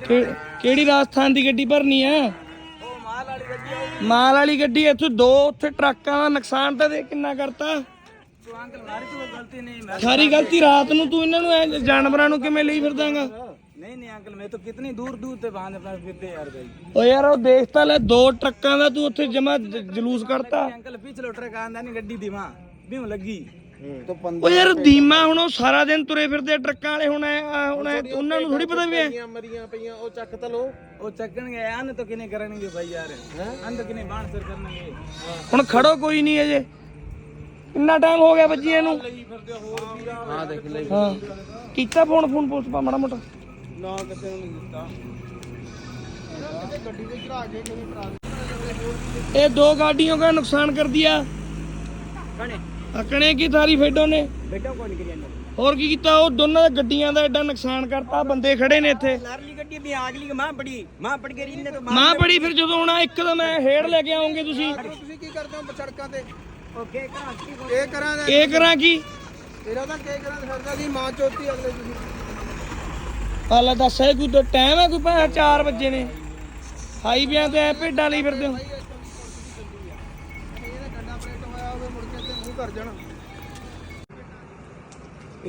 ਕਿ- ਕਿਹੜੀ ਰਾਜਸਥਾਨ ਦੀ ਗੱਡੀ ਭਰਨੀ ਆ ਉਹ ਮਾਲ ਵਾਲੀ ਗੱਡੀ ਆ ਮਾਲ ਵਾਲੀ ਗੱਡੀ ਇੱਥੇ ਦੋ ਉੱਥੇ ਟਰੱਕਾਂ ਦਾ ਨੁਕਸਾਨ ਤਾਂ ਦੇ ਕਿੰਨਾ ਕਰਤਾ ਤੂੰ ਅੰਕਲ ਮਾਰੀ ਤੂੰ ਗਲਤੀ ਨਹੀਂ मैं ਸਾਰੀ ਗਲਤੀ ਰਾਤ ਨੂੰ ਤੂੰ ਇਹਨਾਂ ਨੂੰ ਐਂ ਜਾਨਵਰਾਂ ਨੂੰ ਕਿਵੇਂ ਲਈ ਫਿਰਦਾਗਾ नहीं नहीं अंकल मैं तो कितनी दूर दूर से बांध अपना फिरते यार भाई ਓ ਯਾਰ ਉਹ ਦੇਖ ਤਾਂ ਲੈ ਦੋ ਟਰੱਕਾਂ ਦਾ ਤੂੰ ਉੱਥੇ ਜਮਾ ਜਲੂਸ ਕੱਢਤਾ अंकल पिछलो ट्रक आंदा नहीं गड्डी दी मां बिऊ लगी ਉਹ ਯਾਰ ਦੀਮਾ ਹੁਣ ਉਹ ਸਾਰਾ ਦਿਨ ਤੁਰੇ ਫਿਰਦੇ ਟਰੱਕਾਂ ਵਾਲੇ ਹੁਣ ਆ ਹੁਣ ਉਹਨਾਂ ਨੂੰ ਥੋੜੀ ਪਤਾ ਵੀ ਐ। ਹੁਣ ਖੜੋ ਕੋਈ ਨਹੀਂ ਅਜੇ। ਕਿੰਨਾ ਟਾਈਮ ਹੋ ਗਿਆ ਬੱਜੀਆਂ ਨੂੰ ਕੀਤਾ ਫੋਨ ਫੋਨ ਪੁਲਿਸ ਪਾ ਮਾੜਾ ਮੋਟਾ? ਇਹ ਦੋ ਗਾਡੀਆਂ ਦਾ ਨੁਕਸਾਨ ਕਰਦੀ ਆ। ਕਣੇ ਅਕਣੇ ਕੀ ਥਾਰੀ ਫੇਡੋ ਨੇ? ਬੇਟਾ ਕੋਈ ਨਹੀਂ ਕਰੀ ਹੋਰ ਕੀ ਕੀਤਾ? ਉਹ ਦੋਨਾਂ ਦੇ ਗੱਡੀਆਂ ਦਾ ਐਡਾ ਨੁਕਸਾਨ ਕਰਤਾ ਬੰਦੇ ਖੜੇ ਨੇ ਇੱਥੇ। ਲਾਰਲੀ ਗੱਡੀ ਵੀ ਆਗਲੀ ਮਾਂ ਬੜੀ ਮਾਂ ਪੜ ਗਈ ਨੇ ਤਾਂ ਮਾਂ ਬੜੀ ਫਿਰ ਜਦੋਂ ਆਉਣਾ ਇੱਕਦਮ ਐ ਹੇੜ ਲੈ ਕੇ ਆਉਂਗੇ ਤੁਸੀਂ। ਤੁਸੀਂ ਕੀ ਕਰਦੇ ਹੋ ਸੜਕਾਂ ਤੇ? ਓਕੇ ਕਰਾਂ ਕੀ ਕਰਾਂ ਇਹ ਕਰਾਂ ਕੀ? ਤੇਰਾ ਤਾਂ ਕੀ ਕਰਾਂ ਸਰਦਾ ਦੀ ਮਾਂ ਚੋਤੀ ਅਗਲੇ ਤੁਸੀਂ ਹਾਲਾ ਦੱਸ ਕੋਈ ਟਾਈਮ ਹੈ ਕੋਈ ਭਾਵੇਂ 4 ਵਜੇ ਨੇ। ਹਾਈਵੇਆਂ ਤੇ ਐ ਭੇਡਾਂ ਲਈ ਫਿਰਦੇ ਹੋ। ਮੂੰਹ ਕਰ ਜਾਣਾ।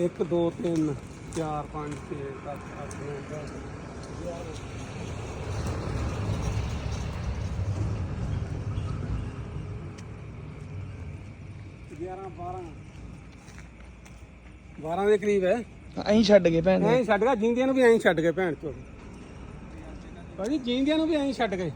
1 2 3 4 5 6 7 8 9 10 11 12 12 ਦੇ ਕਰੀਬ ਹੈ। ਐਂ ਛੱਡ ਗਏ ਭੈਣ ਐਂ ਛੱਡ ਗਿਆ ਜਿੰਦਿਆਂ ਨੂੰ ਵੀ ਐਂ ਛੱਡ ਗਏ ਭੈਣ ਚੋਦ। ਭਾਜੀ ਜਿੰਦਿਆਂ ਨੂੰ ਵੀ ਐਂ ਛੱਡ ਗਏ।